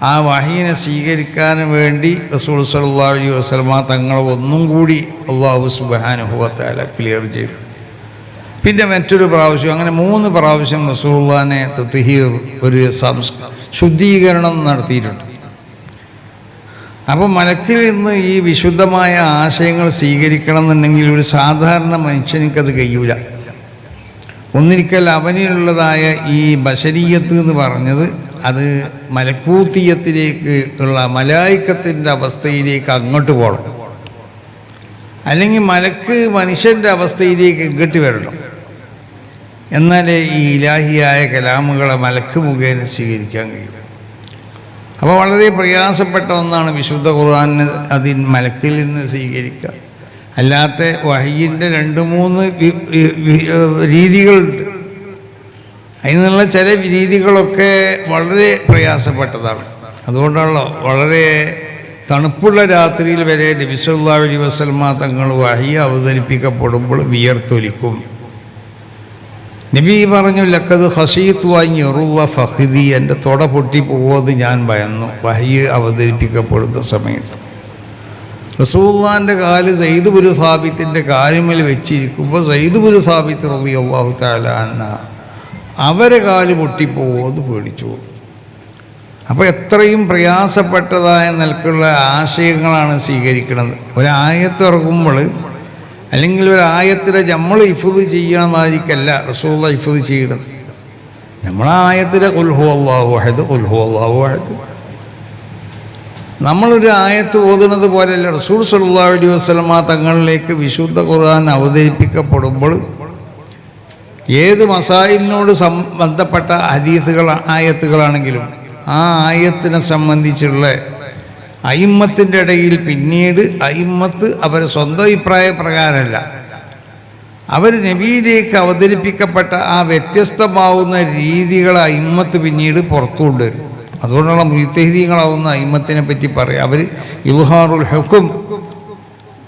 ആ വഹീനെ സ്വീകരിക്കാൻ വേണ്ടി റസൂൾ സല്ലല്ലാഹു അലൈഹി വസ്ലമ തങ്ങളെ ഒന്നും കൂടി അള്ളാഹു സുബാനുഭവത്താല ക്ലിയർ ചെയ്തു. പിന്നെ മറ്റൊരു പ്രാവശ്യം അങ്ങനെ മൂന്ന് പ്രാവശ്യം റസൂള്ളാനെ തത്ഹീർ ഒരു സംസ് ശുദ്ധീകരണം നടത്തിയിട്ടുണ്ട്. അപ്പോൾ മലക്കിൽ നിന്ന് ഈ വിശുദ്ധമായ ആശയങ്ങൾ സ്വീകരിക്കണം എന്നുണ്ടെങ്കിൽ ഒരു സാധാരണ മനുഷ്യനിക്കത് കഴിയൂല. ഒന്നിരിക്കൽ അവനിലുള്ളതായ ഈ ബഷരീയത്ത് എന്ന് പറഞ്ഞത് അത് മലക്കൂത്തിയത്തിലേക്ക് ഉള്ള മലായിക്കത്തിന്റെ അവസ്ഥയിലേക്ക് അങ്ങോട്ട് പോകണം. അല്ലെങ്കിൽ മലക്ക് മനുഷ്യന്റെ അവസ്ഥയിലേക്ക് ഇങ്ങോട്ട് വരണം. എന്നാലേ ഈ ഇലാഹിയായ കലാമുകളെ മലക്ക് മുഖേന സ്വീകരിക്കാൻ കഴിയും. അപ്പോൾ വളരെ പ്രയാസപ്പെട്ട ഒന്നാണ് വിശുദ്ധ ഖുർആാനിന് അതിൻ മലക്കിൽ നിന്ന് സ്വീകരിക്കുക. അല്ലാത്ത വഹിയിന്റെ രണ്ട് മൂന്ന് രീതികളുണ്ട്. അതിൽ നിന്നുള്ള ചില രീതികളൊക്കെ വളരെ പ്രയാസപ്പെട്ടതാണ്. അതുകൊണ്ടാണല്ലോ വളരെ തണുപ്പുള്ള രാത്രിയിൽ വരെ നബിസുല്ലാ അലൈഹി വസൽമ തങ്ങൾ വഹി അവതരിപ്പിക്കപ്പെടുമ്പോൾ വിയർത്തൊലിക്കും. നബി പറഞ്ഞു ലക്കത് ഹസീത്ത് വാങ്ങി ഉറുവ ഫഹിദി എന്റെ തൊട പൊട്ടി പോകുന്നത് ഞാൻ ഭയന്നു. വഹി അവതരിപ്പിക്കപ്പെടുന്ന സമയത്ത്. റസൂള്ളാന്റെ കാൽ സൈദുബുരു സാബിത്തിന്റെ കാലുമേൽ വെച്ചിരിക്കുമ്പോൾ സൈദുബുരു സാബിത്ത് റബി അള്ളാഹു താലാന്ന അവരെ കാൽ പൊട്ടിപ്പോന്ന് പേടിച്ചു അപ്പോൾ എത്രയും പ്രയാസപ്പെട്ടതായ നിലക്കുള്ള ആശയങ്ങളാണ് സ്വീകരിക്കുന്നത് ഒരായത്തിറങ്ങുമ്പോൾ അല്ലെങ്കിൽ ഒരായത്തിലെ നമ്മൾ ഇഫുദ് ചെയ്യണമായിരിക്കല്ല റസൂള്ള ഇഫുദ് ചെയ്യണത്. നമ്മളായത്തിലെ കൊൽഹു അള്ളാഹു അഹദ് കൊൽഹു അള്ളാഹു അഹദ്. നമ്മളൊരു ആയത്ത് ഓതുന്നത് പോലെയല്ല. റസൂൽ സല്ലല്ലാഹു അലൈഹി വസല്ലമ തങ്ങളിലേക്ക് വിശുദ്ധ ഖുർആൻ അവതരിപ്പിക്കപ്പെടുമ്പോൾ ഏത് മസായിലിനോട് സംബന്ധപ്പെട്ട ഹദീസുകൾ ആയത്തുകളാണെങ്കിലും ആ ആയത്തിനെ സംബന്ധിച്ചുള്ള അയിമ്മത്തിന്റെ ഇടയിൽ പിന്നീട് അയിമ്മത്ത് അവർ സ്വന്തം അഭിപ്രായ പ്രകാരമല്ല. അവർ നബിയിലേക്ക് അവതരിപ്പിക്കപ്പെട്ട ആ വ്യത്യസ്തമാവുന്ന രീതികൾ അയിമ്മത്ത് പിന്നീട് പുറത്തു കൊണ്ടുവരും അതുകൊണ്ടുള്ള മുത്തഹീദികളാവുന്ന അയിമത്തിനെ പറ്റി പറയാം. അവർ ഇൽഹാറുൽ ഹുക്കും.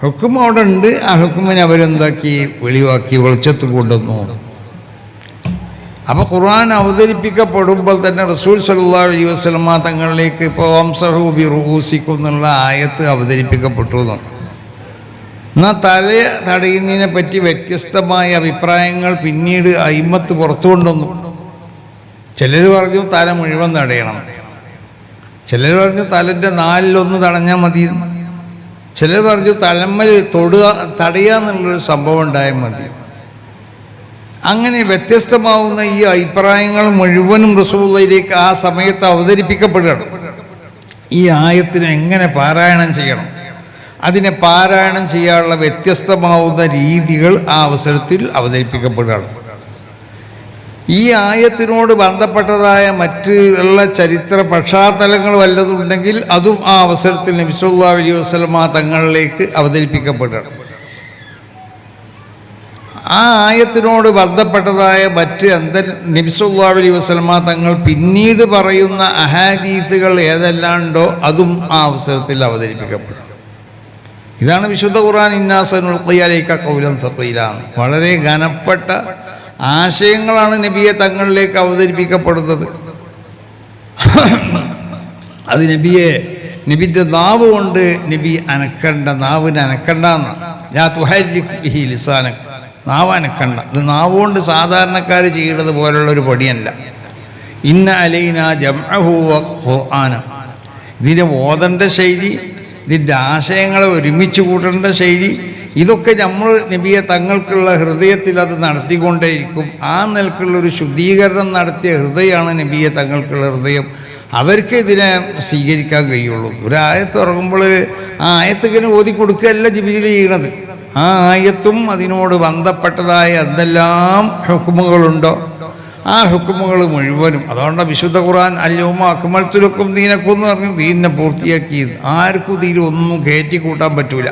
ഹുക്കും അവിടെ ഉണ്ട്. ആ ഹുക്കുമിനെ അവരെന്താക്കി? വെളിവാക്കി വെളിച്ചത്ത് കൊണ്ടുവന്നു. അപ്പോൾ ഖുർആൻ അവതരിപ്പിക്കപ്പെടുമ്പോൾ തന്നെ റസൂൽ സല്ലല്ലാഹു അലൈഹി വസല്ലമ തങ്ങളിലേക്ക് ഇപ്പോൾ വംസഹു ബി റൂസിക്കും എന്നുള്ള ആയത്ത് അവതരിപ്പിക്കപ്പെട്ടു എന്നുണ്ട്. എന്നാൽ തല തടയുന്നതിനെ പറ്റി വ്യത്യസ്തമായ അഭിപ്രായങ്ങൾ പിന്നീട് അയിമത്ത് പുറത്തു കൊണ്ടുവന്നു. ചിലർ പറഞ്ഞു തല മുഴുവൻ തടയണം. ചിലർ പറഞ്ഞു തലന്റെ നാലിലൊന്ന് തടഞ്ഞാൽ മതി. ചിലർ പറഞ്ഞു തലമ്മൽ തൊടുക തടയുക എന്നുള്ളൊരു സംഭവം ഉണ്ടായാൽ മതി. അങ്ങനെ വ്യത്യസ്തമാവുന്ന ഈ അഭിപ്രായങ്ങൾ മുഴുവനും റസൂള്ളയിലേക്ക് ആ സമയത്ത് അവതരിപ്പിക്കപ്പെടുകയാണ്. ഈ ആയത്തിനെ എങ്ങനെ പാരായണം ചെയ്യണം? അതിനെ പാരായണം ചെയ്യാനുള്ള വ്യത്യസ്തമാവുന്ന രീതികൾ ആ അവസരത്തിൽ അവതരിപ്പിക്കപ്പെടുകയാണ്. ഈ ആയത്തിനോട് ബന്ധപ്പെട്ടതായ മറ്റ് ഉള്ള ചരിത്ര പശ്ചാത്തലങ്ങൾ വല്ലതുണ്ടെങ്കിൽ അതും ആ അവസരത്തിൽ നബിസുല്ലാ അലൈഹി വസ്ലമ തങ്ങളിലേക്ക് അവതരിപ്പിക്കപ്പെടണം. ആ ആയത്തിനോട് ബന്ധപ്പെട്ടതായ മറ്റ് അന്തർ നബിസുല്ലാ അലൈഹി വസ്ലമ തങ്ങൾ പിന്നീട് പറയുന്ന അഹാദീത്തുകൾ ഏതെല്ലാണ്ടോ അതും ആ അവസരത്തിൽ അവതരിപ്പിക്കപ്പെടും ഇതാണ് വിശുദ്ധ ഖുർആൻ ഇന്നാസനുൽ ഖയ്യാലേക്ക കൗലം ഫീലാണ് വളരെ ഘനപ്പെട്ട ആശയങ്ങളാണ് നബിയെ തങ്ങളിലേക്ക് അവതരിപ്പിക്കപ്പെടുന്നത്. അത് നബിയെ നബിന്റെ നാവ് കൊണ്ട് നബി അനക്കണ്ട നാവിന് അനക്കണ്ട എന്നാണ് ലിസാന നാവ് അനക്കണ്ട. ഇത് നാവ് കൊണ്ട് സാധാരണക്കാർ ചെയ്യുന്നത് പോലുള്ള ഒരു പടിയല്ല ഇന്ന അലൈന ജംഅഹു ഖുർആന. ഇതിന്റെ ഓതണ്ട ശൈലി ഇതിന്റെ ആശയങ്ങളെ ഒരുമിച്ച് കൂട്ടേണ്ട ശൈലി ഇതൊക്കെ നമ്മൾ നബിയെ തങ്ങൾക്കുള്ള ഹൃദയത്തിൽ അത് നടത്തിക്കൊണ്ടേയിരിക്കും. ആ നിലക്കുള്ള ഒരു ശുദ്ധീകരണം നടത്തിയ ഹൃദയമാണ് നബിയെ തങ്ങൾക്കുള്ള ഹൃദയം. അവർക്ക് ഇതിനെ സ്വീകരിക്കാൻ കഴിയുള്ളൂ. ഒരു ആയത്ത് ഇറങ്ങുമ്പോൾ ആ ആയത്തിങ്ങനെ ഓതി കൊടുക്കുകയല്ല ജിബിലിൽ ചെയ്യണത്. ആ ആയത്തും അതിനോട് ബന്ധപ്പെട്ടതായ എന്തെല്ലാം ഹുക്കുമുകളുണ്ടോ ആ ഹുക്കുമുകൾ മുഴുവനും. അതുകൊണ്ട് വിശുദ്ധ ഖുർആൻ അല്യവും അക്മൽത്തുലക്കും ദീനക്കും എന്ന് പറഞ്ഞു ദീനിനെ പൂർത്തിയാക്കി ആർക്കും ഒന്നും കയറ്റി കൂട്ടാൻ പറ്റൂല.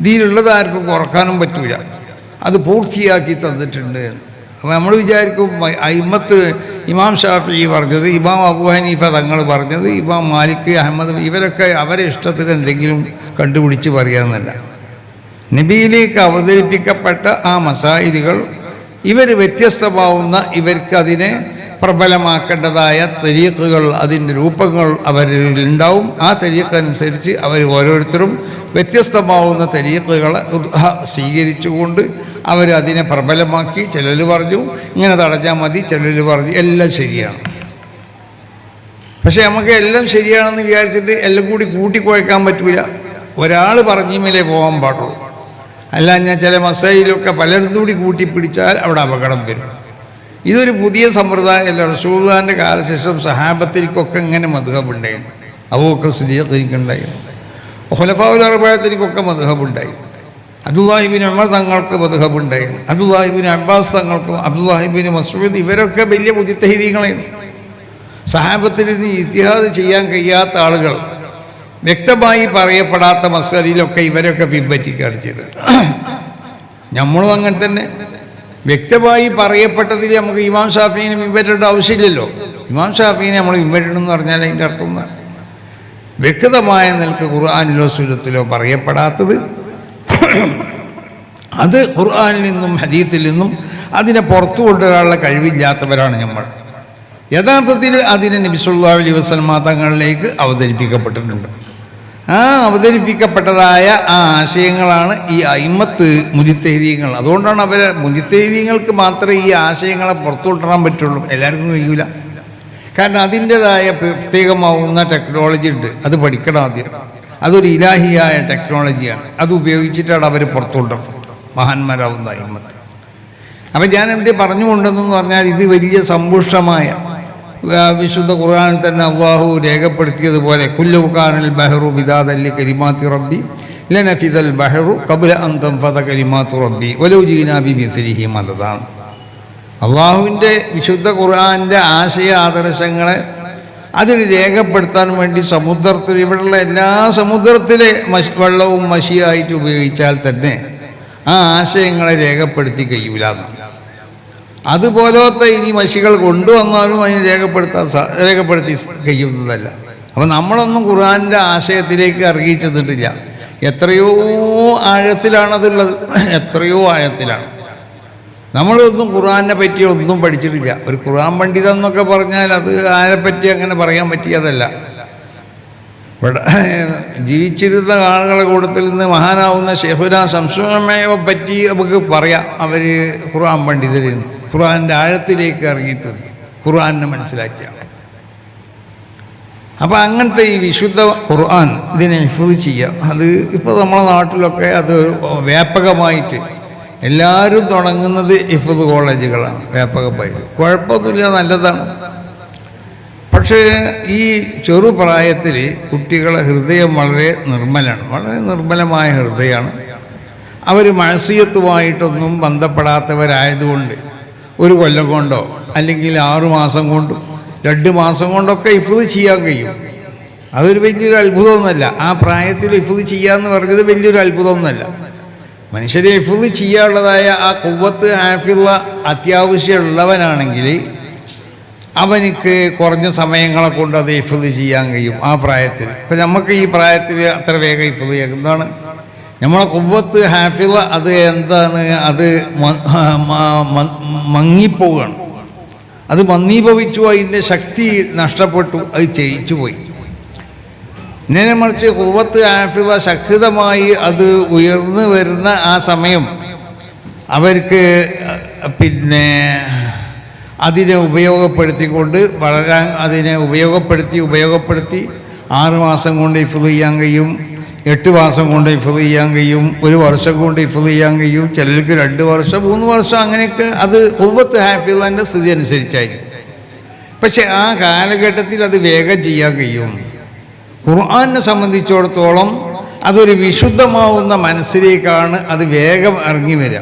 ദീനുള്ളത് ആർക്കും കുറക്കാനും പറ്റൂല. അത് പൂർത്തിയാക്കി തന്നിട്ടുണ്ട്. അപ്പോൾ നമ്മൾ വിചാരിക്കും അയിമത്ത് ഇമാം ഷാഫി പറഞ്ഞത് ഇമാം അബു ഹനീഫ തങ്ങൾ പറഞ്ഞത് ഇമാം മാലിക് അഹമ്മദ് ഇവരൊക്കെ അവരെ ഇഷ്ടത്തിന് എന്തെങ്കിലും കണ്ടുപിടിച്ച് പറയാമെന്നല്ല നബിയിലേക്ക് അവതരിപ്പിക്കപ്പെട്ട ആ മസായിലുകൾ ഇവർ വ്യത്യസ്തമാവുന്ന ഇവർക്ക് അതിനെ പ്രബലമാക്കേണ്ടതായ തെരീക്കുകൾ അതിന്റെ രൂപങ്ങൾ അവരിൽ ഉണ്ടാവും. ആ തെരീക്കനുസരിച്ച് അവർ ഓരോരുത്തരും വ്യത്യസ്തമാവുന്ന തെരീക്കുകൾ സ്വീകരിച്ചുകൊണ്ട് അവർ അതിനെ പ്രബലമാക്കി. ചിലർ പറഞ്ഞു ഇങ്ങനെ തടഞ്ഞാൽ മതി. ചിലർ പറഞ്ഞു എല്ലാം ശരിയാണ്. പക്ഷേ നമുക്ക് എല്ലാം ശരിയാണെന്ന് വിചാരിച്ചിട്ട് എല്ലാം കൂടി കൂട്ടിക്കുഴക്കാൻ പറ്റില്ല ഒരാൾ പറഞ്ഞിമേലേ പോകാൻ പാടുള്ളൂ. അല്ല ഞാൻ ചില മസയിലൊക്കെ പലരും കൂടി കൂട്ടിപ്പിടിച്ചാൽ അവിടെ അപകടം വരും. ഇതൊരു പുതിയ സമ്പ്രദായമല്ല റസൂദാന്റെ കാലശേഷം സഹാബത്തിലേക്കൊക്കെ ഇങ്ങനെ മധുഹബുണ്ടായിരുന്നു. അവൊക്കെ സ്ഥിതിക്കുണ്ടായിരുന്നു ഹൊലഫാവുൽ അറബായത്തിലേക്കൊക്കെ മധുഹബുണ്ടായി. അബ്ദുല്ലാഹിബിൻ അമർ തങ്ങൾക്ക് മധുഹബുണ്ടായിരുന്നു അബ്ദുല്ലാഹിബിൻ അബ്ബാസ് തങ്ങൾക്ക് അബ്ദുല്ലാഹിബിൻ മസൂദ് ഇവരൊക്കെ വലിയ ബുദ്ധിത്തഹീദികളായിരുന്നു സഹാബത്തിൽ നിന്ന് ഇത്തിഹാദ് ചെയ്യാൻ കഴിയാത്ത ആളുകൾ വ്യക്തമായി പറയപ്പെടാത്ത മസലിലൊക്കെ ഇവരൊക്കെ പിൻപറ്റിക്കുകയാണ് ചെയ്തത്. നമ്മളും അങ്ങനെ തന്നെ. വ്യക്തമായി പറയപ്പെട്ടതിൽ നമുക്ക് ഇമാം ഷാഫീനെ പിൻപറ്റേണ്ട ആവശ്യമില്ലല്ലോ. ഇമാം ഷാഫീനെ നമ്മൾ പിൻപറ്റണം എന്ന് പറഞ്ഞാൽ അതിന്റെ അർത്ഥം എന്താണ്? വ്യക്തമായ നിൽക്ക് ഖുർആാനിലോ സുരത്തിലോ പറയപ്പെടാത്തത് അത് ഖുർആാനിൽ നിന്നും ഹദീത്തിൽ നിന്നും അതിനെ പുറത്തു കൊണ്ടുവരാനുള്ള കഴിവില്ലാത്തവരാണ് നമ്മൾ. യഥാർത്ഥത്തിൽ അതിനെ നബിസുല്ലാ അലൈഹി വസ്ലമ അവതരിപ്പിക്കപ്പെട്ടിട്ടുണ്ട്. ആ അവതരിപ്പിക്കപ്പെട്ടതായ ആ ആശയങ്ങളാണ് ഈ അയിമത്ത് മുജിത്തേരിയങ്ങൾ അതുകൊണ്ടാണ് അവർ മുജിത്തേരിയങ്ങൾക്ക് മാത്രമേ ഈ ആശയങ്ങളെ പുറത്തു കൊണ്ടുവരാൻ പറ്റുള്ളൂ. എല്ലാവർക്കും കഴിയൂല. കാരണം അതിന്റെതായ പ്രത്യേകമാവുന്ന ടെക്നോളജി ഉണ്ട്. അത് പഠിക്കണം ആദ്യം. അതൊരു ഇലാഹിയായ ടെക്നോളജിയാണ് അത് ഉപയോഗിച്ചിട്ടാണ് അവർ പുറത്തു കൊണ്ടുവരുന്നത് മഹാന്മാരാവുന്ന അയിമത്ത്. അപ്പം ഞാൻ എന്തേ പറഞ്ഞുകൊണ്ടെന്ന് പറഞ്ഞാൽ ഇത് വലിയ സമ്പുഷ്ടമായ വിശുദ്ധ ഖുർആനിൽ തന്നെ അള്ളാഹു രേഖപ്പെടുത്തിയതുപോലെ കുല്ലുഖാനൽ ബഹറു ബിദാദല്ലി കരിമാത്തി റബ്ബി ലനഫിദൽ ബഹ്റു കബുല അന്തം ഫത കരിമാത്തു റബ്ബി വലൗജീനാബി മിസ്ലിഹി മതതാണ് അള്ളാഹുവിന്റെ വിശുദ്ധ ഖുർആന്റെ ആശയ ആദർശങ്ങളെ അതിൽ രേഖപ്പെടുത്താൻ വേണ്ടി സമുദ്രത്തിൽ ഇവിടെയുള്ള എല്ലാ സമുദ്രത്തിലെ മഷി വെള്ളവും മഷിയായിട്ട് ഉപയോഗിച്ചാൽ തന്നെ ആ ആശയങ്ങളെ രേഖപ്പെടുത്തി കഴിയൂല എന്നാണ് അതുപോലത്തെ ഇനി മഷികൾ കൊണ്ടുവന്നാലും അതിന് രേഖപ്പെടുത്താൻ രേഖപ്പെടുത്തി കഴിയുന്നതല്ല. അപ്പം നമ്മളൊന്നും ഖുർആാനിന്റെ ആശയത്തിലേക്ക് ഇറങ്ങി ചെന്നിട്ടില്ല എത്രയോ ആഴത്തിലാണതുള്ളത്. എത്രയോ ആഴത്തിലാണ്. നമ്മളൊന്നും ഖുർആാനെ പറ്റി ഒന്നും പഠിച്ചിട്ടില്ല. ഒരു ഖുർആൻ പണ്ഡിതം എന്നൊക്കെ പറഞ്ഞാൽ അത് ആരെപ്പറ്റി അങ്ങനെ പറയാൻ പറ്റിയതല്ല. ജീവിച്ചിരുന്ന ആളുകളെ കൂട്ടത്തിൽ നിന്ന് മഹാനാവുന്ന ഷെഹുന സംശയമേവ പറ്റി നമുക്ക് പറയാം. അവർ ഖുർആൻ പണ്ഡിതരെന്ന് ഖുർആന്റെ ആഴത്തിലേക്ക് ഇറങ്ങിത്തുടങ്ങി ഖുർആനെ മനസ്സിലാക്കിയ അപ്പോൾ അങ്ങനത്തെ ഈ വിശുദ്ധ ഖുർആൻ ഇതിനെ ഹിഫുദ് ചെയ്യുക അത് ഇപ്പോൾ നമ്മുടെ നാട്ടിലൊക്കെ അത് വ്യാപകമായിട്ട് എല്ലാവരും തുടങ്ങുന്നത് ഹിഫുദ് കോളേജുകളാണ് വ്യാപകമായിട്ട് കുഴപ്പമൊന്നുമില്ല നല്ലതാണ്. പക്ഷേ ഈ ചെറുപ്രായത്തിൽ കുട്ടികളെ ഹൃദയം വളരെ നിർമ്മലാണ് വളരെ നിർമ്മലമായ ഹൃദയമാണ്. അവർ മഴസീയത്തുമായിട്ടൊന്നും ബന്ധപ്പെടാത്തവരായതുകൊണ്ട് ഒരു കൊല്ലം കൊണ്ടോ അല്ലെങ്കിൽ ആറു മാസം കൊണ്ടും രണ്ട് മാസം കൊണ്ടൊക്കെ ഇഫുത് ചെയ്യാൻ കഴിയും. അതൊരു വലിയൊരു അത്ഭുതമൊന്നുമല്ല. ആ പ്രായത്തിൽ ഇഫുത് ചെയ്യാന്ന് പറഞ്ഞത് വലിയൊരു അത്ഭുതമൊന്നുമല്ല. മനുഷ്യരെ ഇഫുത് ചെയ്യാനുള്ളതായ ആ കുവ്വത്ത് ആഫിള്ള അത്യാവശ്യമുള്ളവനാണെങ്കിൽ അവനിക്ക് കുറഞ്ഞ സമയങ്ങളെ കൊണ്ട് അത് ഇഫുദ് ചെയ്യാൻ കഴിയും ആ പ്രായത്തിൽ. ഇപ്പം നമുക്ക് ഈ പ്രായത്തിൽ അത്ര വേഗം ചെയ്യാം. എന്താണ്? നമ്മളെ കുവ്വത്ത് ഹാഫിള അത് എന്താണ്? അത് മങ്ങിപ്പോവുകയാണ് അത് മന്ദീഭവിച്ചു അതിന്റെ ശക്തി നഷ്ടപ്പെട്ടു അത് ചെയ്യിച്ചു പോയി നേരെ മറിച്ച് കുവ്വത്ത് ഹാഫിള ശക്തമായി അത് ഉയർന്നു വരുന്ന ആ സമയം അവർക്ക് പിന്നെ അതിനെ ഉപയോഗപ്പെടുത്തിക്കൊണ്ട് വളരാൻ അതിനെ ഉപയോഗപ്പെടുത്തി ഉപയോഗപ്പെടുത്തി ആറ് മാസം കൊണ്ട് ഇഫുദ് ചെയ്യാൻ കഴിയും. എട്ട് മാസം കൊണ്ട് ഇഫത് ചെയ്യാൻ കഴിയും ഒരു വർഷം കൊണ്ട് ഇഫത് ചെയ്യാൻ കഴിയും ചിലർക്ക് രണ്ട് വർഷം മൂന്ന് വർഷം അങ്ങനെയൊക്കെ അത് ഒവ്വത്ത് തന്നെ സ്ഥിതി അനുസരിച്ചായിരിക്കും. പക്ഷെ ആ കാലഘട്ടത്തിൽ അത് വേഗം ചെയ്യാൻ കഴിയും. ഖുർആാനെ സംബന്ധിച്ചിടത്തോളം അതൊരു വിശുദ്ധമാവുന്ന മനസ്സിലേക്കാണ് അത് വേഗം ഇറങ്ങി വരിക.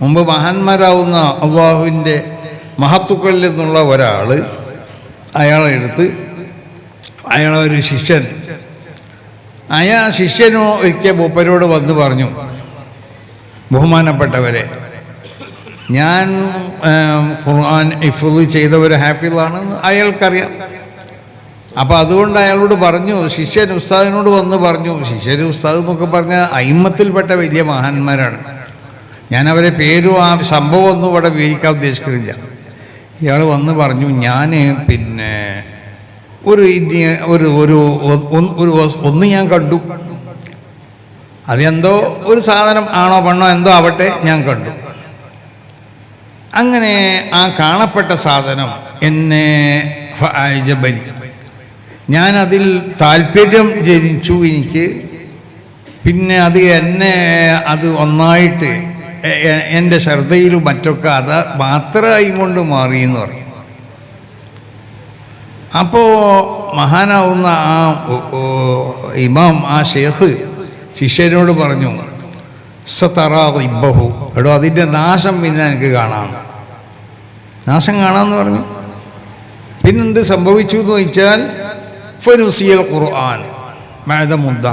മുമ്പ് മഹാന്മാരാവുന്ന അള്ളാഹുവിന്റെ മഹത്തുക്കളിൽ നിന്നുള്ള ഒരാൾ അയാളെ എടുത്ത് അയാളെ ശിഷ്യൻ അയാ ശിഷ്യനോ ഒരിക്കൽ മൂപ്പരോട് വന്നു പറഞ്ഞു ബഹുമാനപ്പെട്ടവരെ ഞാൻ ഖുർആൻ ഇഫുദ് ചെയ്ത ഒരു ഹാഫിളാണെന്ന് അയാൾക്കറിയാം. അപ്പോൾ അതുകൊണ്ട് അയാളോട് പറഞ്ഞു ശിഷ്യൻ ഉസ്താദിനോട് വന്ന് പറഞ്ഞു ശിഷ്യൻ ഉസ്താദ് എന്നൊക്കെ പറഞ്ഞാൽ അയിമത്തിൽപ്പെട്ട വലിയ മഹാന്മാരാണ്. ഞാൻ അവരെ പേരും ആ സംഭവമൊന്നും ഇവിടെ വിവരിക്കാൻ ഉദ്ദേശിക്കുന്നില്ല. ഇയാൾ വന്ന് പറഞ്ഞു ഞാൻ പിന്നെ ഒരു ഇനി ഒരു ഒരു ഒരു ഒന്ന് ഞാൻ കണ്ടു. അതെന്തോ ഒരു സാധനം ആണോ പെണ്ണോ എന്തോ ആവട്ടെ ഞാൻ കണ്ടു. അങ്ങനെ ആ കാണപ്പെട്ട സാധനം എന്നെ ഫഅജബനി. ഞാൻ അതിൽ താല്പര്യം ജനിച്ചു എനിക്ക്. പിന്നെ അത് എന്നെ അത് ഒന്നായിട്ട് എന്റെ ശ്രദ്ധയിലും മറ്റൊക്കെ അത് മാത്രമായി കൊണ്ട് മാറി എന്ന് പറയും. അപ്പോൾ മഹാനാവുന്ന ആ ഇമാം ആ ഷേഖ് ശിഷ്യനോട് പറഞ്ഞു സതറാ എടോ അതിന്റെ നാശം പിന്നെ എനിക്ക് കാണാം. നാശം കാണാമെന്ന് പറഞ്ഞു. പിന്നെന്ത് സംഭവിച്ചു എന്ന് ചോദിച്ചാൽ ഫനുസിയൽ ഖുർആൻ മഴത മുദ്ദ.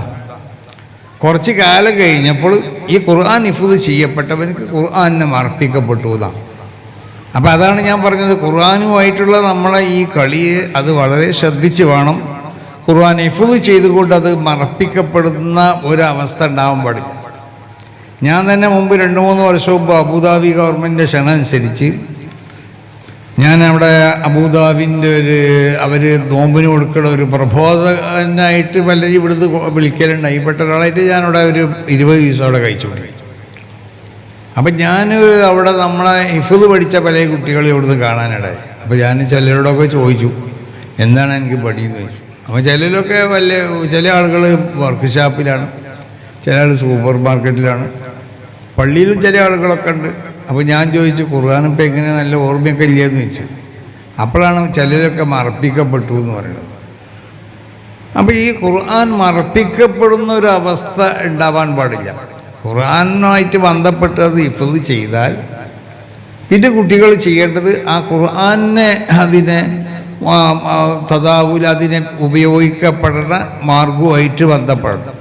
കുറച്ച് കാലം കഴിഞ്ഞപ്പോൾ ഈ ഖുർആൻ ഇഫുദ് ചെയ്യപ്പെട്ടവനക്ക് ഖുർആനെ മർപ്പിക്കപ്പെട്ടു എന്നാണ്. അപ്പം അതാണ് ഞാൻ പറഞ്ഞത്. ഖുർആാനുമായിട്ടുള്ള നമ്മളെ ഈ കളിയെ അത് വളരെ ശ്രദ്ധിച്ച് വേണം. ഖുർആൻ ഇഫുദ് ചെയ്തുകൊണ്ട് അത് മറപ്പിക്കപ്പെടുന്ന ഒരവസ്ഥ ഉണ്ടാവാൻ പാടില്ല. ഞാൻ തന്നെ മുമ്പ് രണ്ട് മൂന്ന് വർഷം മുമ്പ് അബുദാബി ഗവൺമെന്റിന്റെ ക്ഷണം അനുസരിച്ച് ഞാൻ അവിടെ അബുദാബിന്റെ ഒരു അവർ നോമ്പിന് കൊടുക്കുന്ന ഒരു പ്രബോധനായിട്ട് പലരും ഇവിടുന്ന് വിളിക്കലുണ്ടായി. പെട്ട ഒരാളായിട്ട് ഞാനവിടെ ഒരു ഇരുപത് ദിവസം അവിടെ കഴിച്ചു. അപ്പം ഞാൻ അവിടെ നമ്മളെ ഇഫുദ് പഠിച്ച പല കുട്ടികളെ ഇവിടുന്ന് കാണാനിടയായി അപ്പോൾ ഞാൻ ചിലരോടൊക്കെ ചോദിച്ചു എന്താണ് എനിക്ക് പടിയെന്ന് ചോദിച്ചു? അപ്പോൾ ചിലരൊക്കെ വല്ല ചില ആളുകൾ വർക്ക് ഷാപ്പിലാണ് ചില ആൾ സൂപ്പർ മാർക്കറ്റിലാണ്. പള്ളിയിലും ചില ആളുകളൊക്കെ ഉണ്ട്. അപ്പോൾ ഞാൻ ചോദിച്ചു ഇപ്പം എങ്ങനെ നല്ല ഓർമ്മയൊക്കെ ഇല്ലയെന്ന് ചോദിച്ചു. അപ്പോഴാണ് ചിലരൊക്കെ മറപ്പിക്കപ്പെട്ടു എന്ന് പറയുന്നത്. അപ്പോൾ ഈ ഖുർആൻ മറപ്പിക്കപ്പെടുന്ന ഒരു അവസ്ഥ ഉണ്ടാവാൻ പാടില്ല. ഖുർആനുമായിട്ട് ബന്ധപ്പെട്ട് അത് ഇഫത് ചെയ്താൽ പിന്നെ കുട്ടികൾ ചെയ്യേണ്ടത് ആ ഖുർആനെ അതിനെ തദാവുൽ അതിനെ ഉപയോഗിക്കപ്പെടുന്ന മാർഗവുമായിട്ട് ബന്ധപ്പെടണം.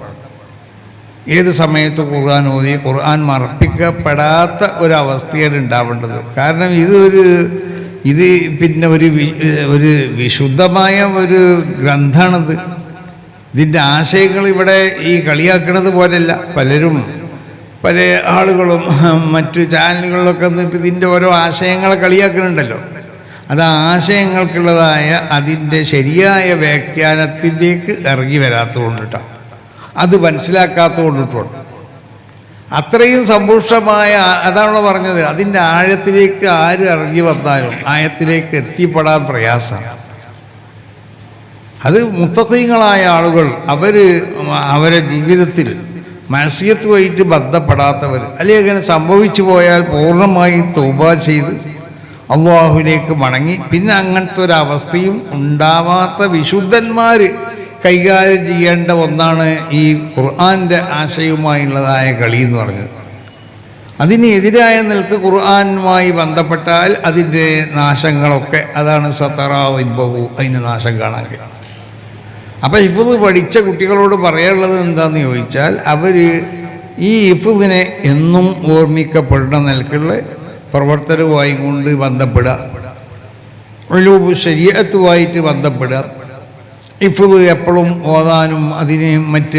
ഏത് സമയത്ത് ഖുർആൻ ഓതി ഖുർആൻ മറപ്പിക്കപ്പെടാത്ത ഒരവസ്ഥയാണ് ഉണ്ടാവേണ്ടത്. കാരണം ഇതൊരു ഇത് പിന്നെ ഒരു ഒരു വിശുദ്ധമായ ഒരു ഗ്രന്ഥമാണിത് ഇതിന്റെ ആശയങ്ങൾ ഇവിടെ ഈ കളിയാക്കണത് പോലെയല്ല പലരും പല ആളുകളും മറ്റു ചാനലുകളിലൊക്കെ നിന്നിട്ട് ഇതിന്റെ ഓരോ ആശയങ്ങളെ കളിയാക്കുന്നുണ്ടല്ലോ. അത് ആശയങ്ങൾക്കുള്ളതായ അതിന്റെ ശരിയായ വ്യാഖ്യാനത്തിലേക്ക് ഇറങ്ങി വരാത്തതുകൊണ്ടിട്ടാണ് അത് മനസ്സിലാക്കാത്തതുകൊണ്ടിട്ടുണ്ട്. അത്രയും സമ്പുഷ്ടമായ അതാണല്ലോ പറഞ്ഞത് അതിന്റെ ആഴത്തിലേക്ക് ആര് ഇറങ്ങി വന്നാലും ആയത്തിലേക്ക് എത്തിപ്പെടാൻ പ്രയാസമാണ്. അത് മുത്തഹീങ്ങളായ ആളുകൾ അവർ അവരെ ജീവിതത്തിൽ മനസ്സിയത്തുമായിട്ട് ബന്ധപ്പെടാത്തവർ അല്ലെങ്കിൽ അങ്ങനെ സംഭവിച്ചു പോയാൽ പൂർണമായി തൗബ ചെയ്ത് അള്ളാഹുലേക്ക് മടങ്ങി. പിന്നെ അങ്ങനത്തെ ഒരു അവസ്ഥയും ഉണ്ടാവാത്ത വിശുദ്ധന്മാർ കൈകാര്യം ചെയ്യേണ്ട ഒന്നാണ് ഈ ഖുർആാന്റെ ആശയവുമായുള്ളതായ കളി എന്ന് പറഞ്ഞത്. അതിനെതിരായ നിൽക്ക് ഖുർആാനുമായി ബന്ധപ്പെട്ടാൽ അതിന്റെ നാശങ്ങളൊക്കെ അതാണ് സത്തറാ ഇമ്പവും അതിന്റെ നാശം കാണാൻ കഴിയും. അപ്പം ഇഫുദ് പഠിച്ച കുട്ടികളോട് പറയാനുള്ളത് എന്താന്ന് ചോദിച്ചാൽ അവർ ഈ ഇഫുദിനെ എന്നും ഓർമ്മിക്കപ്പെടുന്ന നിലക്കുള്ള പ്രവർത്തനവുമായി കൊണ്ട് ബന്ധപ്പെടുക. ഒരു ശരീരത്തുമായിട്ട് ബന്ധപ്പെടുക. ഇഫുദ് എപ്പോഴും ഓതാനും അതിനെ മറ്റ്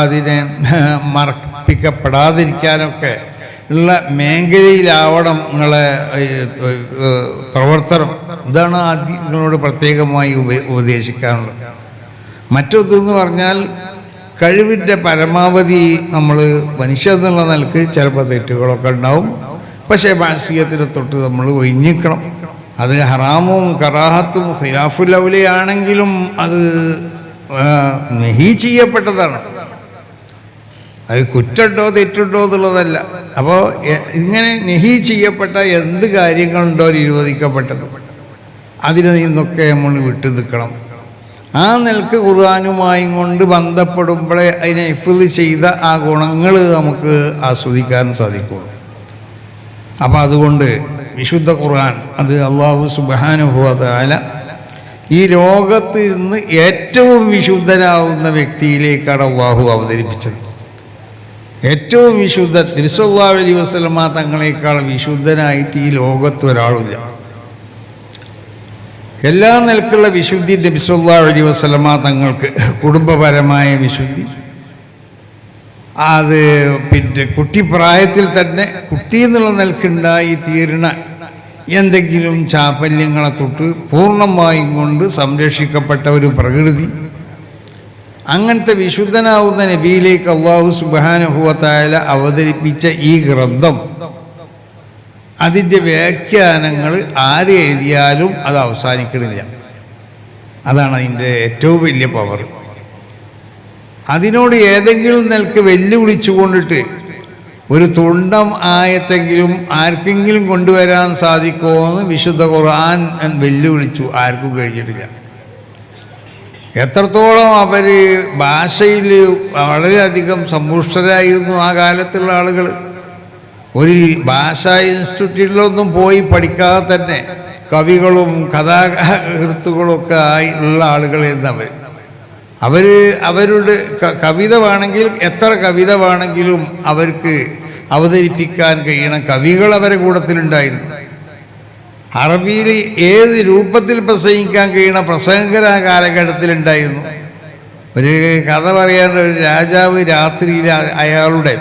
അതിനെ മറപ്പിക്കപ്പെടാതിരിക്കാനൊക്കെ ഉള്ള മേഖലയിലാവണം നിങ്ങളെ പ്രവർത്തനം. ഇതാണ് ആദ്യം നിങ്ങളോട് പ്രത്യേകമായി ഉപ- ഉപദേശിക്കാനുള്ളത്. മറ്റൊന്നെന്ന് പറഞ്ഞാൽ കഴിവിന്റെ പരമാവധി നമ്മൾ മനുഷ്യ എന്നുള്ള നിലയ്ക്ക് ചിലപ്പോൾ തെറ്റുകളൊക്കെ ഉണ്ടാവും. പക്ഷേ മാനസികത്തിന് തൊട്ട് നമ്മൾ ഒഴിഞ്ഞിക്കണം. അത് ഹറാമും കറാഹത്തും ഖിലാഫുലൗലയാണെങ്കിലും അത് നെഹി ചെയ്യപ്പെട്ടതാണ്. അത് കുറ്റുണ്ടോ തെറ്റുണ്ടോ എന്നുള്ളതല്ല. അപ്പോൾ ഇങ്ങനെ നെഹി ചെയ്യപ്പെട്ട എന്ത് കാര്യങ്ങളുണ്ടോ നിരോധിക്കപ്പെട്ടത്. അതിൽ നിന്നൊക്കെ നമ്മൾ വിട്ടു നിൽക്കണം. ആ നിലയ്ക്ക് ഖുർആാനുമായും കൊണ്ട് ബന്ധപ്പെടുമ്പോഴേ അതിനെ ഇഫിൽ ചെയ്ത ആ ഗുണങ്ങൾ നമുക്ക് ആസ്വദിക്കാൻ സാധിക്കുള്ളൂ. അപ്പം അതുകൊണ്ട് വിശുദ്ധ ഖുർആൻ അത് അള്ളാഹു സുബാനുഭവത്താല ഈ ലോകത്ത് നിന്ന് ഏറ്റവും വിശുദ്ധനാവുന്ന വ്യക്തിയിലേക്കാണ് അള്ളാഹു അവതരിപ്പിച്ചത്. ഏറ്റവും വിശുദ്ധ തിരുസല്ലാ അലൈഹി വസ്ലമ തങ്ങളെക്കാൾ വിശുദ്ധനായിട്ട് ഈ ലോകത്ത് ഒരാളില്ല എല്ലാ നിലക്കുള്ള വിശുദ്ധി നബിസുല്ലാ അലി വസ്ലമ തങ്ങൾക്ക് കുടുംബപരമായ വിശുദ്ധി. അത് പിന്നെ കുട്ടിപ്രായത്തിൽ തന്നെ കുട്ടി എന്നുള്ള നിലക്കുണ്ടായി തീരണ എന്തെങ്കിലും ചാപല്യങ്ങളെ തൊട്ട് പൂർണമായും കൊണ്ട് സംരക്ഷിക്കപ്പെട്ട ഒരു പ്രകൃതി. അങ്ങനത്തെ വിശുദ്ധനാവുന്ന നബിയിലേക്ക് അള്ളാഹു സുബാനുഭവത്തായ അവതരിപ്പിച്ച ഈ ഗ്രന്ഥം അതിന്റെ വ്യാഖ്യാനങ്ങൾ ആര് എഴുതിയാലും അത് അവസാനിക്കുന്നില്ല. അതാണ് അതിന്റെ ഏറ്റവും വലിയ പവർ അതിനോട് ഏതെങ്കിലും നിലയ്ക്ക് വെല്ലുവിളിച്ചുകൊണ്ടിട്ട് ഒരു തുണ്ടം ആയത്തെങ്കിലും ആർക്കെങ്കിലും കൊണ്ടുവരാൻ സാധിക്കുമോ എന്ന് വിശുദ്ധ ഖുർആൻ വെല്ലുവിളിച്ചു ആർക്കും കഴിഞ്ഞിട്ടില്ല. എത്രത്തോളം അവർ ഭാഷയിൽ വളരെയധികം സമ്പുഷ്ടരായിരുന്നു ആ കാലത്തുള്ള ആളുകൾ ഒരു ഭാഷാ ഇൻസ്റ്റിറ്റ്യൂട്ടിലൊന്നും പോയി പഠിക്കാതെ തന്നെ കവികളും കഥാകൃത്തുകളൊക്കെ ആയി ഉള്ള ആളുകളായിരുന്നു അവർ അവർ അവരുടെ കവിത വേണമെങ്കിൽ എത്ര കവിത വേണമെങ്കിലും അവർക്ക് അവതരിപ്പിക്കാൻ കഴിയണം. കവികൾ അവരെ കൂടത്തിലുണ്ടായിരുന്നു അറബിയിൽ ഏത് രൂപത്തിൽ പ്രസംഗിക്കാൻ കഴിയണ പ്രസംഗര കാലഘട്ടത്തിലുണ്ടായിരുന്നു. ഒരു കഥ പറയാണ്ട് ഒരു രാജാവ് രാത്രിയിൽ അയാളുടെ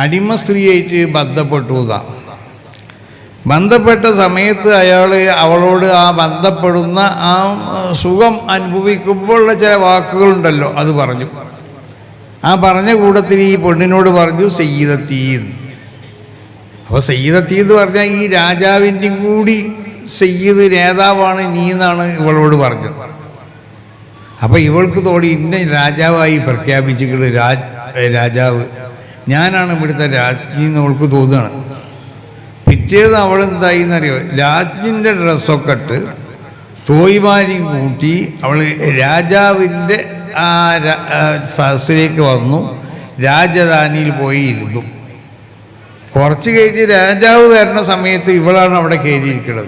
അടിമ സ്ത്രീയായിട്ട് ബന്ധപ്പെട്ടു എന്നാ ബന്ധപ്പെട്ട സമയത്ത് അയാൾ അവളോട് ആ ബന്ധപ്പെടുന്ന ആ സുഖം അനുഭവിക്കുമ്പോഴുള്ള ചില വാക്കുകളുണ്ടല്ലോ അത് പറഞ്ഞു. ആ പറഞ്ഞ കൂട്ടത്തിൽ ഈ പെണ്ണിനോട് പറഞ്ഞു സയ്യിദത്തീ എന്ന്. അപ്പോൾ സയ്യിദത്തി എന്ന് പറഞ്ഞാൽ ഈ രാജാവിന്റെയും കൂടി സയ്യിദ് നേതാവാണ് നീ എന്നാണ് ഇവളോട് പറഞ്ഞത്. അപ്പോൾ ഇവൾക്ക് തോടി ഇന്ന രാജാവായി പ്രഖ്യാപിച്ചിട്ട് രാജാവ്. ഞാനാണ് ഇവിടുത്തെ രാജ്ഞി എന്ന് അവൾക്ക് തോന്നുകയാണ്. പിറ്റേത് അവൾ എന്തായി എന്നറിയോ രാജ്ഞിന്റെ ഡ്രസ്സൊക്കെ ഇട്ട് തോയ്മാരി കൂട്ടി അവൾ രാജാവിന്റെ ആ സദസ്സിലേക്ക് വന്നു. രാജധാനിയിൽ പോയി ഇരുന്നു. കുറച്ച് കഴിഞ്ഞ് രാജാവ് വരുന്ന സമയത്ത് ഇവളാണ് അവിടെ കയറിയിരിക്കുന്നത്.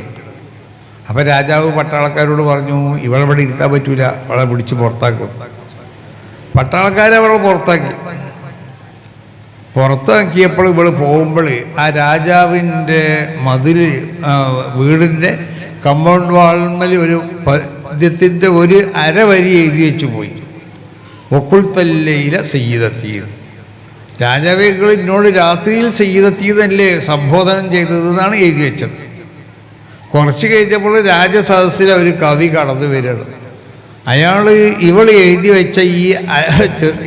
അപ്പം രാജാവ് പട്ടാളക്കാരോട് പറഞ്ഞു ഇവളവിടെ ഇരുത്താൻ പറ്റൂല അവളെ പിടിച്ച് പുറത്താക്കും. പട്ടാളക്കാരെ അവളെ പുറത്താക്കി. പുറത്താക്കിയപ്പോൾ ഇവൾ പോകുമ്പോൾ ആ രാജാവിന്റെ മതിൽ വീടിന്റെ കമ്പൗണ്ട് വാൾമലി ഒരു പദ്യത്തിന്റെ ഒരു അരവരി എഴുതി വെച്ച് പോയി. ഒക്കുൾത്തല്ലയിലെ സയ്യിദത്തീത് രാജാവേകൾ എന്നോട് രാത്രിയിൽ സയ്യിദത്തീതല്ലേ സംബോധനം ചെയ്തത് എന്നാണ് എഴുതി വെച്ചത്. കുറച്ച് കഴിഞ്ഞപ്പോൾ രാജസദസ്സിൽ ഒരു കവി കടന്നു വരികയാണ്. അയാൾ ഇവൾ എഴുതി വെച്ച ഈ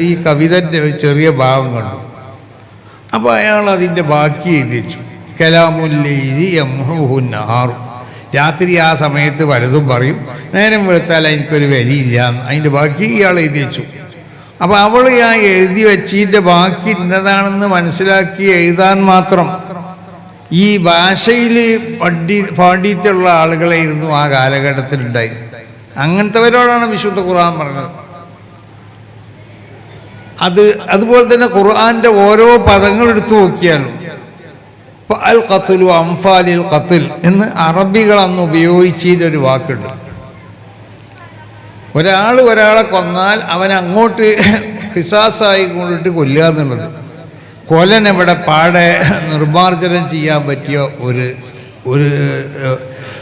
ഈ കവിതന്റെ ചെറിയ ഭാഗം കണ്ടു. അപ്പോൾ അയാൾ അതിന്റെ ബാക്കി എഴുതി വെച്ചു കലാമുല്ലി യംഹുന്നഹാറും രാത്രി ആ സമയത്ത് പലതും പറയും. നേരം വെളുത്താൽ എനിക്കൊരു വിലയില്ല എന്ന്. അതിന്റെ ബാക്കി ഇയാൾ എഴുതി വെച്ചു അപ്പോൾ അവൾ ആ എഴുതി വെച്ചതിന്റെ ബാക്കി ഇന്നതാണെന്ന് മനസ്സിലാക്കി എഴുതാൻ മാത്രം ഈ ഭാഷയിൽ പണ്ഡി പാണ്ഡിത്യമുള്ള ആളുകളായിരുന്നു ആ കാലഘട്ടത്തിലുണ്ടായി. അങ്ങനത്തെവരോടാണ് വിശുദ്ധ ഖുർആൻ പറഞ്ഞത്? അത് അതുപോലെ തന്നെ ഖുർആന്റെ ഓരോ പദങ്ങൾ എടുത്തു നോക്കിയാലും അൽ ഖത്തുലു അംഫാലിൽ ഖത്തിൽ എന്ന് അറബികൾ അന്ന് ഉപയോഗിച്ചതിന്റെ ഒരു വാക്കുണ്ട്. ഒരാൾ ഒരാളെ കൊന്നാൽ അവൻ അങ്ങോട്ട് ഹിസാസായി കൊണ്ടിട്ട് കൊല്ലുക എന്നുള്ളത്. കൊലൻ എവിടെ പാടെ നിർമാർജനം ചെയ്യാൻ പറ്റിയ ഒരു ഒരു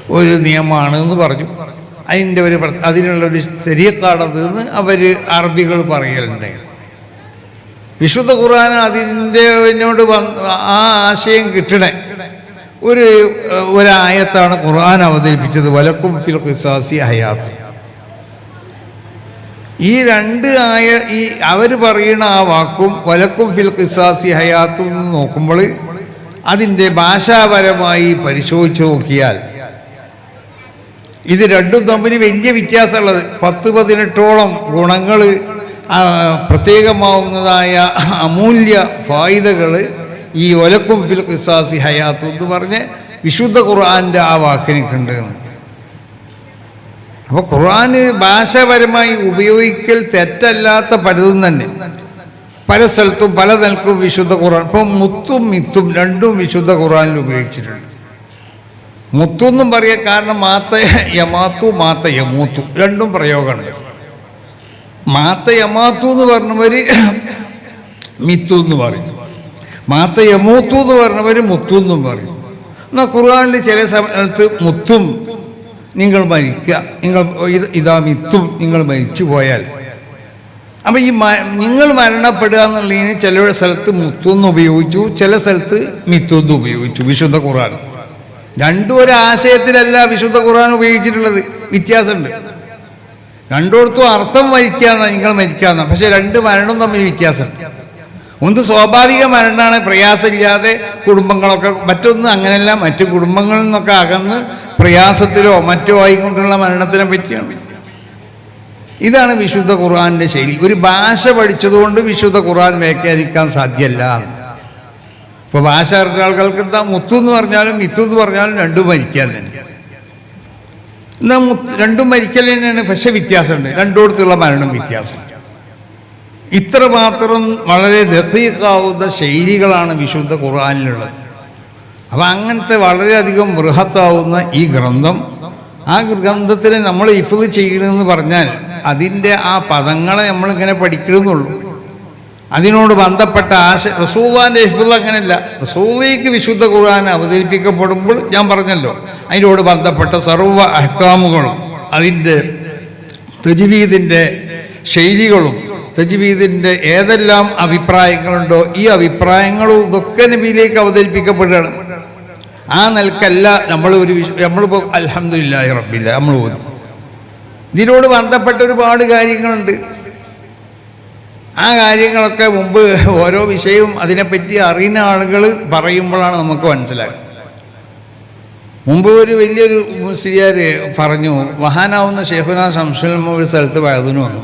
ഒരു നിയമമാണ് എന്ന് പറഞ്ഞു. അതിന്റെ ഒരു അതിനുള്ള ഒരു ശരിയക്കാടത് എന്ന് അവർ അറബികൾ പറയലുണ്ടായി വിശുദ്ധ ഖുർആൻ അതിന്റെ എന്നോട് വന്ന് ആ ആശയം കിട്ടണേ. ഒരു ഒരായത്താണ് ഖുർആൻ അവതരിപ്പിച്ചത്. വലക്കും ഫിൽ ഖിസാസി ഹയാത്ത്. ഈ രണ്ട് ആയ ഈ അവർ പറയുന്ന ആ വാക്കും വലക്കും ഫിൽ ഖിസാസി ഹയാത്തും നോക്കുമ്പോൾ അതിന്റെ ഭാഷാപരമായി പരിശോധിച്ച് നോക്കിയാൽ ഇത് രണ്ടും തമ്മിൽ വലിയ വ്യത്യാസമുള്ളത്. പത്ത് പതിനെട്ടോളം ഗുണങ്ങൾ പ്രത്യേകമാവുന്നതായ അമൂല്യ ഫായിദകൾ ഈ ഒലക്കും ഫിൽ ഖിസാസി ഹയാത്തു എന്ന് പറഞ്ഞ് വിശുദ്ധ ഖുർആാന്റെ ആ വാക്കിനിക്കുണ്ട്. അപ്പോൾ ഖുർആൻ ഭാഷാപരമായി ഉപയോഗിക്കൽ തെറ്റല്ലാത്ത പലതും തന്നെ. പല സ്ഥലത്തും പല നിലക്കും വിശുദ്ധ ഖുർആൻ. ഇപ്പം മുത്തും മിത്തും രണ്ടും വിശുദ്ധ ഖുർആനിൽ ഉപയോഗിച്ചിട്ടുണ്ട്. മുത്തെന്നും പറയാൻ കാരണം മാത്ത യമാത്തു മാത്ത യമൂത്തു. രണ്ടും പ്രയോഗമുണ്ട്. മാത്ത യമാത്തു എന്ന് പറഞ്ഞവർ മിത്തു എന്ന് പറയും. മാത്ത യമൂത്തു എന്ന് പറഞ്ഞവർ മുത്തു എന്നും പറയും. എന്നാൽ ഖുർആനിൽ ചില സമയത്ത് മുത്തും നിങ്ങൾ മരിക്കുക നിങ്ങൾ ഇത് ഇതാ മിത്തും നിങ്ങൾ മരിച്ചു പോയാൽ. അപ്പം ഈ നിങ്ങൾ മരണപ്പെടുക എന്നുള്ളതിന് ചില സ്ഥലത്ത് മുത്തൊന്ന് ഉപയോഗിച്ചു ചില സ്ഥലത്ത് മിത്തൊന്ന് ഉപയോഗിച്ചു വിശുദ്ധ ഖുർആൻ. രണ്ടും ഒരു ആശയത്തിലല്ല വിശുദ്ധ ഖുർആൻ ഉപയോഗിച്ചിട്ടുള്ളത്. വ്യത്യാസമുണ്ട്. രണ്ടിടത്തും അർത്ഥം മരിക്കാന്ന നിങ്ങൾ മരിക്കാന്ന. പക്ഷെ രണ്ട് മരണവും തമ്മിൽ വ്യത്യാസമുണ്ട്. ഒന്ന് സ്വാഭാവിക മരണമാണ് പ്രയാസമില്ലാതെ കുടുംബങ്ങളൊക്കെ മറ്റൊന്ന് അങ്ങനെയല്ല മറ്റു കുടുംബങ്ങളിൽ നിന്നൊക്കെ അകന്ന് പ്രയാസത്തിലോ മറ്റോ ആയിക്കൊണ്ടുള്ള മരണത്തിനെ പറ്റിയാണ്. ഇതാണ് വിശുദ്ധ ഖുർആാനിന്റെ ശൈലി. ഒരു ഭാഷ പഠിച്ചതുകൊണ്ട് വിശുദ്ധ ഖുർആൻ വ്യാഖ്യാനിക്കാൻ സാധ്യമല്ല ഇപ്പോൾ ഭാഷ ആൾക്കാർക്ക് എന്താ മുത്തു എന്ന് പറഞ്ഞാലും മിത്തു എന്ന് പറഞ്ഞാലും രണ്ടും മരിക്കാൻ തന്നെ. രണ്ടും മരിക്കൽ തന്നെയാണ്. പക്ഷെ വ്യത്യാസമുണ്ട്. രണ്ടോടത്തുള്ള മരണം വ്യത്യാസമുണ്ട്. ഇത്രമാത്രം വളരെ ദഫീക്കാവുന്ന ശൈലികളാണ് വിശുദ്ധ ഖുർആാനിലുള്ളത്. അപ്പം അങ്ങനത്തെ വളരെയധികം ബൃഹത്താവുന്ന ഈ ഗ്രന്ഥം ആ ഗ്രന്ഥത്തിനെ നമ്മൾ ഇഫത് ചെയ്യണമെന്ന് പറഞ്ഞാൽ അതിന്റെ ആ പദങ്ങളെ നമ്മളിങ്ങനെ പഠിക്കണമെന്നുള്ളൂ. അതിനോട് ബന്ധപ്പെട്ട ആശ റസൂദാന്റെ ഇഫുൽ അങ്ങനെയല്ല. റസൂലേക്ക് വിശുദ്ധ ഖുർആൻ അവതരിപ്പിക്കപ്പെടുമ്പോൾ ഞാൻ പറഞ്ഞല്ലോ അതിനോട് ബന്ധപ്പെട്ട സർവ അഹ്കാമുകളും അതിന്റെ തജ്വീദിന്റെ ശൈലികളും തജ്വീദിന്റെ ഏതെല്ലാം അഭിപ്രായങ്ങളുണ്ടോ ഈ അഭിപ്രായങ്ങളും ഇതൊക്കെ നബിയിലേക്ക് അവതരിപ്പിക്കപ്പെടുകയാണ്. ആ നിലക്കല്ല നമ്മൾ ഒരു നമ്മളിപ്പോൾ അലഹമില്ലാ റബ്ബില്ല നമ്മൾ ഓതും. ഇതിനോട് ബന്ധപ്പെട്ട ഒരുപാട് കാര്യങ്ങളുണ്ട്. ആ കാര്യങ്ങളൊക്കെ മുമ്പ് ഓരോ വിഷയവും അതിനെപ്പറ്റി അറിയുന്ന ആളുകൾ പറയുമ്പോഴാണ് നമുക്ക് മനസ്സിലാകുന്നത്. മുമ്പ് ഒരു വലിയൊരു മുസ്ലിയാർ പറഞ്ഞു മഹാനാവുന്ന ഷെഫുന ശംസുൽമ ഒരു സ്ഥലത്ത് വയതിന് വന്നു.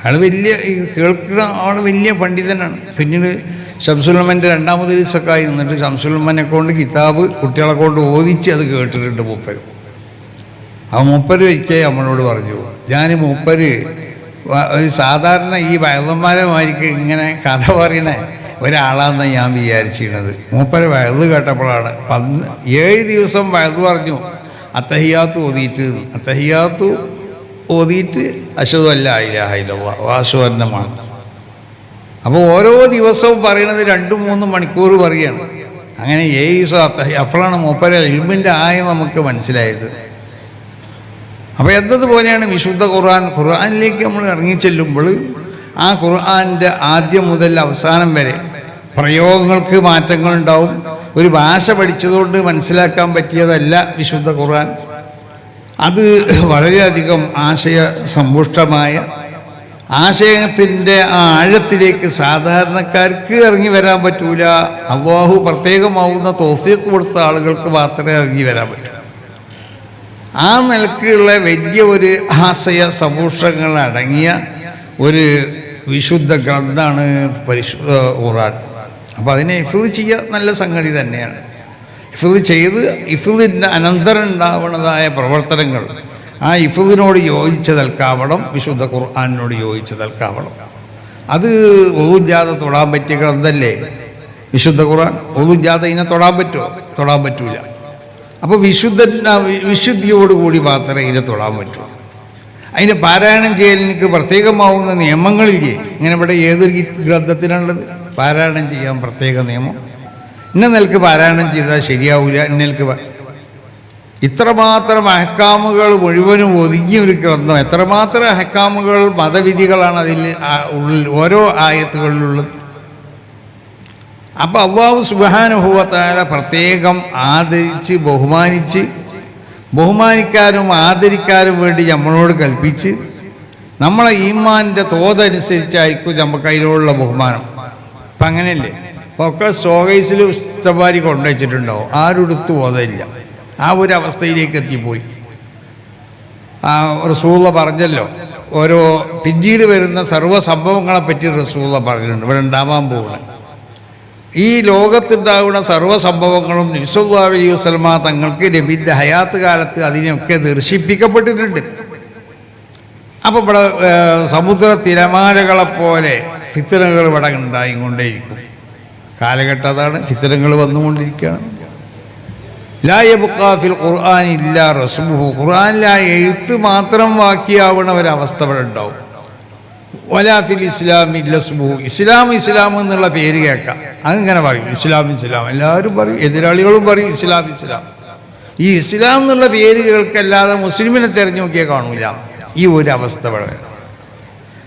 അയാൾ വലിയ കേൾക്കുന്ന ആൾ വലിയ പണ്ഡിതനാണ്. പിന്നീട് ഷംസുൽമന്റെ രണ്ടാമത് ദിവസമൊക്കെ ആയി നിന്നിട്ട് ഷംസുൽമനെ കൊണ്ട് കിതാബ് കുട്ടികളെ കൊണ്ട് ഓദിച്ച് അത് കേട്ടിട്ടുണ്ട് മൂപ്പര്. ആ മൂപ്പര് ഒരിക്കൽ നമ്മളോട് പറഞ്ഞു ഞാൻ മൂപ്പര് സാധാരണ ഈ വയലന്മാരുമായിരിക്കും ഇങ്ങനെ കഥ പറയണ ഒരാളാണെന്ന് ഞാൻ വിചാരിച്ചിരുന്നത്. മൂപ്പര് വയലു കേട്ടപ്പോഴാണ്. പന്ന് ഏഴ് ദിവസം വയലു പറഞ്ഞു. അത്തഹിയാത്തു ഓതിയിട്ട് അത്തഹിയാത്തു ഓതിയിട്ട് അശ്വതല്ല ഇലാഹില്ല വാസുവർണമാണ് അപ്പോൾ ഓരോ ദിവസവും പറയണത് രണ്ട് മൂന്ന് മണിക്കൂർ പറയാണ്. അങ്ങനെ ഏഴ് ദിവസം അപ്പോഴാണ് മൂപ്പര ഇൽമിന്റെ ആയ നമുക്ക് മനസ്സിലായത്. അപ്പോൾ എന്നതുപോലെയാണ് വിശുദ്ധ ഖുർആൻ? ഖുർആനിലേക്ക് നമ്മൾ ഇറങ്ങിച്ചെല്ലുമ്പോൾ ആ ഖുർആന്റെ ആദ്യം മുതൽ അവസാനം വരെ പ്രയോഗങ്ങൾക്ക് മാറ്റങ്ങളുണ്ടാവും. ഒരു ഭാഷ പഠിച്ചതുകൊണ്ട് മനസ്സിലാക്കാൻ പറ്റിയതല്ല വിശുദ്ധ ഖുർആൻ. അത് വളരെയധികം ആശയ സമ്പുഷ്ടമായ ആശയത്തിന്റെ ആ ആഴത്തിലേക്ക് സാധാരണക്കാർക്ക് ഇറങ്ങി വരാൻ പറ്റൂല. അള്ളാഹു പ്രത്യേകമാവുന്ന തോഫിയൊക്കെ കൊടുത്ത ആളുകൾക്ക് മാത്രമേ ഇറങ്ങി വരാൻ പറ്റൂ. ആ നിലക്കുള്ള വലിയ ഒരു ആശയ സമൂഷങ്ങൾ അടങ്ങിയ ഒരു വിശുദ്ധ ഗ്രന്ഥാണ് പരിശുദ്ധ ഖുറാൻ അപ്പോൾ അതിനെ ഇഫിദ് ചെയ്യുക നല്ല സംഗതി തന്നെയാണ്. ഇഫിദ് ചെയ്ത് ഇഫിദിന്റെ അനന്തരം ഉണ്ടാവുന്നതായ പ്രവർത്തനങ്ങൾ ആ ഇഫിദിനോട് യോജിച്ചതൽക്കാവണം വിശുദ്ധ ഖുർആാനിനോട് യോജിച്ചതൽക്കാവണം. അത് ഒതുജാത തൊടാൻ പറ്റിയ ഗ്രന്ഥല്ലേ? വിശുദ്ധ ഖുർആൻ? ഒതുജാത ഇതിനെ തൊടാൻ പറ്റുമോ? തൊടാൻ പറ്റൂല. അപ്പോൾ വിശുദ്ധ വിശുദ്ധിയോടുകൂടി മാത്രമേ ഇതിനെ തൊടാൻ പറ്റൂ. അതിന് പാരായണം ചെയ്യലിന് പ്രത്യേകമാവുന്ന നിയമങ്ങളില്ലേ? ഇങ്ങനെ ഇവിടെ ഏതൊരു ഗ്രന്ഥത്തിനുള്ളത് പാരായണം ചെയ്യാൻ പ്രത്യേക നിയമം. ഇന്ന നിലയ്ക്ക് പാരായണം ചെയ്താൽ ശരിയാവില്ല ഇന്നൽക്ക് ഇത്രമാത്രം അഹക്കാമുകൾ മുഴുവനും ഒതുങ്ങിയ ഒരു ഗ്രന്ഥം. എത്രമാത്രം അഹക്കാമുകൾ മതവിധികളാണ് അതിൽ ഉള്ളിൽ ഓരോ ആയത്തുകളിലുള്ളത്. അപ്പോൾ അള്ളാഹു സുബാനുഭവത്താല പ്രത്യേകം ആദരിച്ച് ബഹുമാനിച്ച് ബഹുമാനിക്കാനും ആദരിക്കാനും വേണ്ടി നമ്മളോട് കൽപ്പിച്ച് നമ്മളെ ഈമാന്റെ തോതനുസരിച്ചായിരിക്കും നമുക്ക് അതിനോടുള്ള ബഹുമാനം. അപ്പം അങ്ങനെയല്ലേ? ഒക്കെ സോകൈസിൽ ഇഷ്ടംമാരി കൊണ്ടുവച്ചിട്ടുണ്ടാവും ആരുടുത്ത് ബോധമില്ല. ആ ഒരു അവസ്ഥയിലേക്ക് എത്തിപ്പോയി. ആ റസൂള്ള പറഞ്ഞല്ലോ ഓരോ പിന്നീട് വരുന്ന സർവ സംഭവങ്ങളെ പറ്റി റസൂള്ള പറഞ്ഞിട്ടുണ്ട്. ഇവിടെ ഉണ്ടാവാൻ പോകുന്നത് ഈ ലോകത്തുണ്ടാകുന്ന സർവ സംഭവങ്ങളും നിമിഷല്ലാ അലൈഹി വസല്ലമ തങ്ങൾക്ക് നബിന്റെ ഹയാത്ത് കാലത്ത് അതിനൊക്കെ ദർശിപ്പിക്കപ്പെട്ടിട്ടുണ്ട്. അപ്പോൾ ഇവിടെ സമുദ്ര തിരമാലകളെപ്പോലെ ഫിത്തനകൾ ഇവിടെ ഉണ്ടായിക്കൊണ്ടേയിരിക്കും. കാലഘട്ടം അതാണ് ഫിത്തനങ്ങൾ വന്നുകൊണ്ടിരിക്കുകയാണ്. ലായബുക്കാഫിൽ ഖുർആൻ ഇല്ല റസ്മുഹു. ഖുർആനിൽ എഴുത്ത് മാത്രം ബാക്കിയാവുന്ന ഒരവസ്ഥ ഇവിടെ ഉണ്ടാവും. വലാഫിൽ ഇസ്ലാം ഇല്ലസ്മുഹു ഇസ്ലാം ഇസ്ലാം എന്നുള്ള പേര് കേൾക്കാം. അങ്ങനെ പറയും. ഇസ്ലാം ഇസ്ലാം എല്ലാവരും പറയും. എതിരാളികളും പറയും. ഇസ്ലാം ഇസ്ലാം ഈ ഇസ്ലാം എന്നുള്ള പേര് കേൾക്കല്ലാതെ മുസ്ലിമിനെ തിരഞ്ഞു നോക്കിയാൽ കാണൂല. ഈ ഒരു അവസ്ഥ വളരെ.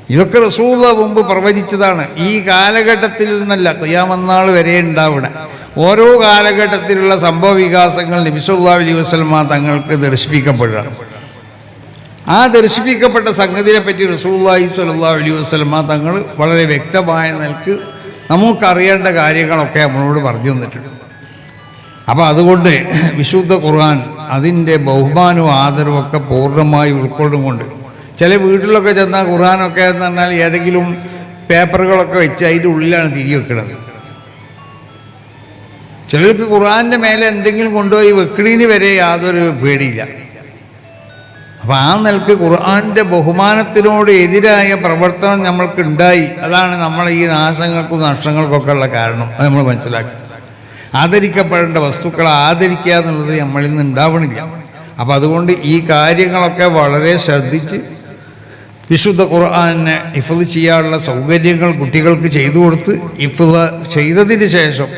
ഇതൊക്കെ റസൂള മുമ്പ് പ്രവചിച്ചതാണ്. ഈ കാലഘട്ടത്തിൽ നിന്നല്ല ക്രിയാമന്നാൾ വരെ ഉണ്ടാവണ. ഓരോ കാലഘട്ടത്തിലുള്ള സംഭവ വികാസങ്ങൾ നബിസുല്ലാ അലൈഹി വസ്ലമ തങ്ങൾക്ക് ദർശിപ്പിക്കപ്പെടുകയാണ്. ആ ദർശിപ്പിക്കപ്പെട്ട സംഗതിയെ പറ്റി റസൂല്ലാഹി സ്വല്ലല്ലാഹു അലൈഹി വസ്ലമ തങ്ങൾ വളരെ വ്യക്തമായ നിലയ്ക്ക് നമുക്കറിയേണ്ട കാര്യങ്ങളൊക്കെ നമ്മളോട് പറഞ്ഞു തന്നിട്ടുണ്ട്. അപ്പോൾ അതുകൊണ്ട് വിശുദ്ധ ഖുർആൻ അതിന്റെ ബഹുമാനവും ആദരവും ഒക്കെ പൂർണമായി ഉൾക്കൊള്ളുകൊണ്ട് ചില വീട്ടിലൊക്കെ ചെന്നാൽ ഖുർആനൊക്കെ എന്ന് പറഞ്ഞാൽ ഏതെങ്കിലും പേപ്പറുകളൊക്കെ വെച്ച് അതിന്റെ ഉള്ളിലാണ് തിരി വെക്കുന്നത് ചിലർക്ക് ഖുർആന്റെ മേലെ എന്തെങ്കിലും കൊണ്ടുപോയി വെക്കണീന് വരെ യാതൊരു പേടിയില്ല. അപ്പം ആ നിലയ്ക്ക് ഖുർആാന്റെ ബഹുമാനത്തിനോട് എതിരായ പ്രവർത്തനം നമ്മൾക്ക് ഉണ്ടായി അതാണ് നമ്മളെ ഈ നാശങ്ങൾക്കും നഷ്ടങ്ങൾക്കൊക്കെ ഉള്ള കാരണം. അത് നമ്മൾ മനസ്സിലാക്കുക ആദരിക്കപ്പെടേണ്ട വസ്തുക്കളെ ആദരിക്കുക എന്നുള്ളത് നമ്മളിൽ നിന്ന് ഉണ്ടാവണില്ല. അപ്പം അതുകൊണ്ട് ഈ കാര്യങ്ങളൊക്കെ വളരെ ശ്രദ്ധിച്ച് വിശുദ്ധ ഖുർആാനെ ഇഫത് ചെയ്യാനുള്ള സൗകര്യങ്ങൾ കുട്ടികൾക്ക് ചെയ്തു കൊടുത്ത് ഇഫത് ചെയ്തതിന് ശേഷം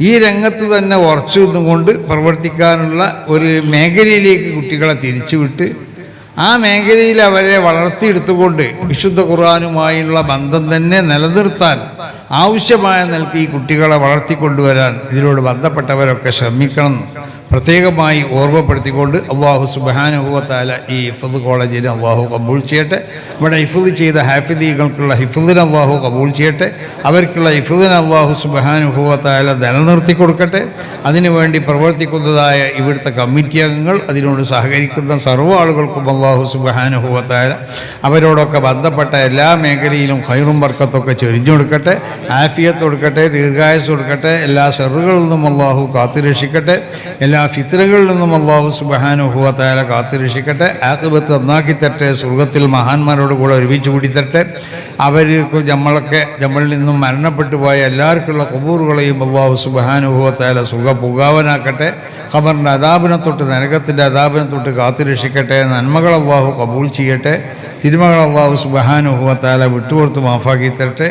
ഈ രംഗത്ത് തന്നെ ഉറച്ചു നിന്നുകൊണ്ട് പ്രവർത്തിക്കാനുള്ള ഒരു മേഖലയിലേക്ക് കുട്ടികളെ തിരിച്ചുവിട്ട് ആ മേഖലയിൽ അവരെ വളർത്തിയെടുത്തുകൊണ്ട് വിശുദ്ധ ഖുർആാനുമായുള്ള ബന്ധം തന്നെ നിലനിർത്താൻ ആവശ്യമായ നിലയ്ക്ക് ഈ കുട്ടികളെ വളർത്തിക്കൊണ്ടുവരാൻ ഇതിനോട് ബന്ധപ്പെട്ടവരൊക്കെ ശ്രമിക്കണം പ്രത്യേകമായി ഓർമ്മപ്പെടുത്തിക്കൊണ്ട് അള്ളാഹു സുബാനുഭവത്താല ഈ ഹിഫദ് കോളേജിന് അള്ളാഹു കബൂൾ ചെയ്യട്ടെ. ഇവിടെ ഹിഫദ് ചെയ്ത ഹാഫിദീകൾക്കുള്ള ഹിഫദിന് അള്ളാഹു കബൂൾ ചെയ്യട്ടെ. അവർക്കുള്ള ഹിഫദിന് അള്ളാഹു സുബാനുഭവത്താല നിലനിർത്തി കൊടുക്കട്ടെ. അതിനുവേണ്ടി പ്രവർത്തിക്കുന്നതായ ഇവിടുത്തെ കമ്മിറ്റി അംഗങ്ങൾ അതിനോട് സഹകരിക്കുന്ന സർവ ആളുകൾക്കും അള്ളാഹു സുബാനുഭവത്താല അവരോടൊക്കെ ബന്ധപ്പെട്ട എല്ലാ മേഖലയിലും ഹൈറും വർക്കത്തൊക്കെ ചൊരിഞ്ഞു കൊടുക്കട്ടെ. ആഫിയത്ത് കൊടുക്കട്ടെ ദീർഘായസ് കൊടുക്കട്ടെ എല്ലാ സെറുകളിൽ നിന്നും അള്ളാഹു കാത്തുരക്ഷിക്കട്ടെ. എല്ലാ ഫിത്രകളിൽ നിന്നും അള്ളാഹു സുബാനുഭവത്തായ കാത്തുരക്ഷിക്കട്ടെ ആക്കുപത്ത് നന്നാക്കി തട്ടെ സ്വർഗത്തിൽ മഹാന്മാരോട് കൂടെ ഒരുമിച്ച് കൂടി തരട്ടെ. അവർ നമ്മളൊക്കെ നമ്മളിൽ നിന്നും മരണപ്പെട്ടു പോയ എല്ലാവർക്കുള്ള കുബൂറുകളെയും അള്ളാഹു സുബാനുഭവത്തായ സുഖ പുകാവനാക്കട്ടെ ഖബറിന്റെ അതാപിനെ തൊട്ട് നരകത്തിന്റെ അതാപിനെ തൊട്ട് കാത്തുരക്ഷിക്കട്ടെ നന്മകൾ അള്ളാഹു കബൂൾ ചെയ്യട്ടെ. തിരുമകൾ അള്ളാഹു സുബഹാനുഭവത്താല വിട്ടുകൊടുത്ത് മാഫാക്കി തരട്ടെ.